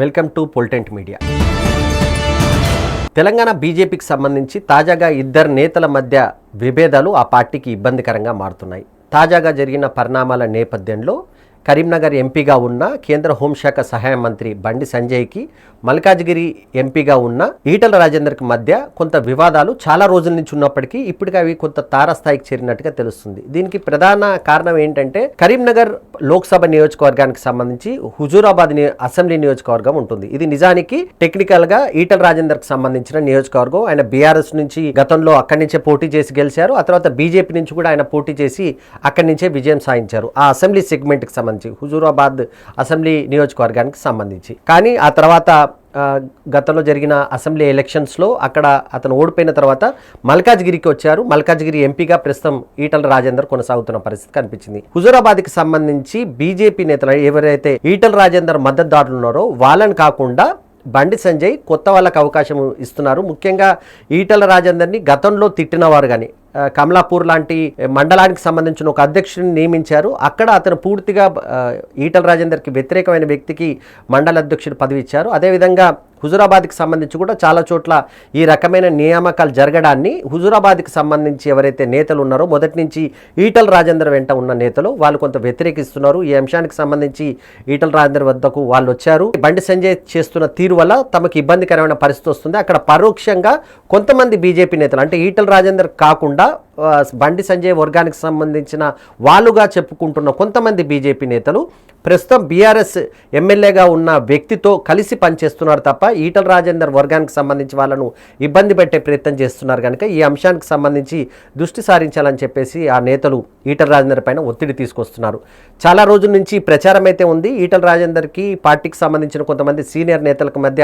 Welcome to పొలిటెంట్ media. Telangana బీజేపీకి సంబంధించి తాజాగా ఇద్దరు నేతల మధ్య విభేదాలు ఆ పార్టీకి ఇబ్బందికరంగా మారుతున్నాయి. తాజాగా జరిగిన పరిణామాల నేపథ్యంలో కరీంనగర్ ఎంపీగా ఉన్న కేంద్ర హోంశాఖ సహాయ మంత్రి బండి సంజయ్కి మల్కాజ్గిరి ఎంపీగా ఉన్న ఈటల రాజేందర్కి మధ్య కొంత వివాదాలు చాలా రోజుల నుంచి ఉన్నప్పటికీ ఇప్పటికీ అవి కొంత తారస్థాయికి చేరినట్టుగా తెలుస్తుంది. దీనికి ప్రధాన కారణం ఏంటంటే కరీంనగర్ లోక్సభ నియోజకవర్గానికి సంబంధించి హుజూరాబాద్ అసెంబ్లీ నియోజకవర్గం ఉంటుంది. ఇది నిజానికి టెక్నికల్గా ఈటల రాజేందర్కి సంబంధించిన నియోజకవర్గం. ఆయన బీఆర్ఎస్ నుంచి గతంలో అక్కడి నుంచే పోటీ చేసి గెలిచారు. ఆ తర్వాత బీజేపీ నుంచి కూడా ఆయన పోటీ చేసి అక్కడి నుంచే విజయం సాధించారు. ఆ అసెంబ్లీ సెగ్మెంట్కి సంబంధించి సంబంధించి హుజూరాబాద్ అసెంబ్లీ నియోజకవర్గానికి సంబంధించి. కానీ ఆ తర్వాత గతంలో జరిగిన అసెంబ్లీ ఎలక్షన్స్లో అక్కడ అతను ఓడిపోయిన తర్వాత మల్కాజ్గిరికి వచ్చారు. మల్కాజ్గిరి ఎంపీగా ప్రస్తుతం ఈటల రాజేందర్ కొనసాగుతున్న పరిస్థితి కనిపించింది. హుజూరాబాద్కి సంబంధించి బీజేపీ నేతలు ఎవరైతే ఈటల రాజేందర్ మద్దతుదారులు ఉన్నారో వాళ్ళని కాకుండా బండి సంజయ్ కొత్త వాళ్ళకి అవకాశం ఇస్తున్నారు. ముఖ్యంగా ఈటల రాజేందర్ని గతంలో తిట్టినవారు కానీ కమలాపూర్ లాంటి మండలానికి సంబంధించిన ఒక అధ్యక్షుడిని నియమించారు. అక్కడ అతను పూర్తిగా ఈటల రాజేందర్కి వ్యతిరేకమైన వ్యక్తికి మండల అధ్యక్షుడు పదవి ఇచ్చారు. అదేవిధంగా హుజురాబాద్కి సంబంధించి కూడా చాలా చోట్ల ఈ రకమైన నియామకాలు జరగడాన్ని హుజురాబాద్కి సంబంధించి ఎవరైతే నేతలు ఉన్నారో మొదటి నుంచి ఈటల రాజేందర్ వెంట ఉన్న నేతలు వాళ్ళు కొంత వ్యతిరేకిస్తున్నారు. ఈ అంశానికి సంబంధించి ఈటల రాజేందర్ వద్దకు వాళ్ళు వచ్చారు. బండి సంజయ్ చేస్తున్న తీరు వల్ల తమకు ఇబ్బందికరమైన పరిస్థితి వస్తుంది. అక్కడ పరోక్షంగా కొంతమంది బీజేపీ నేతలు అంటే ఈటల రాజేందర్ కాకుండా బండి సంజయ్ వర్గానికి సంబంధించిన వాళ్ళుగా చెప్పుకుంటున్న కొంతమంది బీజేపీ నేతలు ప్రస్తుతం బీఆర్ఎస్ ఎమ్మెల్యేగా ఉన్న వ్యక్తితో కలిసి పనిచేస్తున్నారు తప్ప ఈటల రాజేందర్ వర్గానికి సంబంధించి వాళ్ళను ఇబ్బంది పెట్టే ప్రయత్నం చేస్తున్నారు కనుక ఈ అంశానికి సంబంధించి దృష్టి సారించాలని చెప్పేసి ఆ నేతలు ఈటల రాజేందర్ పైన ఒత్తిడి తీసుకొస్తున్నారు. చాలా రోజుల నుంచి ప్రచారం అయితే ఉంది. ఈటల రాజేందర్కి పార్టీకి సంబంధించిన కొంతమంది సీనియర్ నేతలకు మధ్య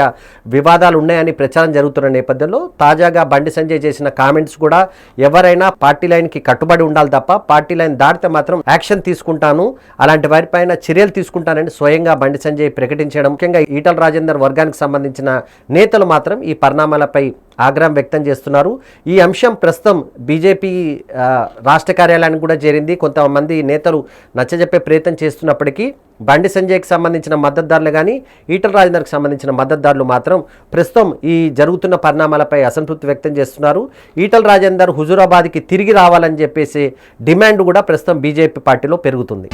వివాదాలు ఉన్నాయని ప్రచారం జరుగుతున్న నేపథ్యంలో తాజాగా బండి సంజయ్ చేసిన కామెంట్స్ కూడా ఎవరైనా పార్టీ లైన్కి కట్టుబడి ఉండాలి తప్ప పార్టీ లైన్ దాటితే మాత్రం యాక్షన్ తీసుకుంటాను. అలాంటి వారిపైన చర్యలు తీసుకుంటానని స్వయంగా బండి సంజయ్ ప్రకటించడం. ముఖ్యంగా ఈటల రాజేందర్ వర్గానికి సంబంధించిన నేతలు మాత్రం ఈ పరిణామాలపై ఆగ్రహం వ్యక్తం చేస్తున్నారు. ఈ అంశం ప్రస్తుతం బీజేపీ రాష్ట్ర కార్యాలయానికి కూడా చేరింది. కొంతమంది నేతలు నచ్చజెప్పే ప్రయత్నం చేస్తున్నప్పటికీ బండి సంజయ్కి సంబంధించిన మద్దతుదారులు కానీ ఈటల రాజేందర్కి సంబంధించిన మద్దతుదారులు మాత్రం ప్రస్తుతం ఈ జరుగుతున్న పరిణామాలపై అసంతృప్తి వ్యక్తం చేస్తున్నారు. ఈటల రాజేందర్ హుజూరాబాద్కి తిరిగి రావాలని చెప్పేసి డిమాండ్ కూడా ప్రస్తుతం బీజేపీ పార్టీలో పెరుగుతుంది.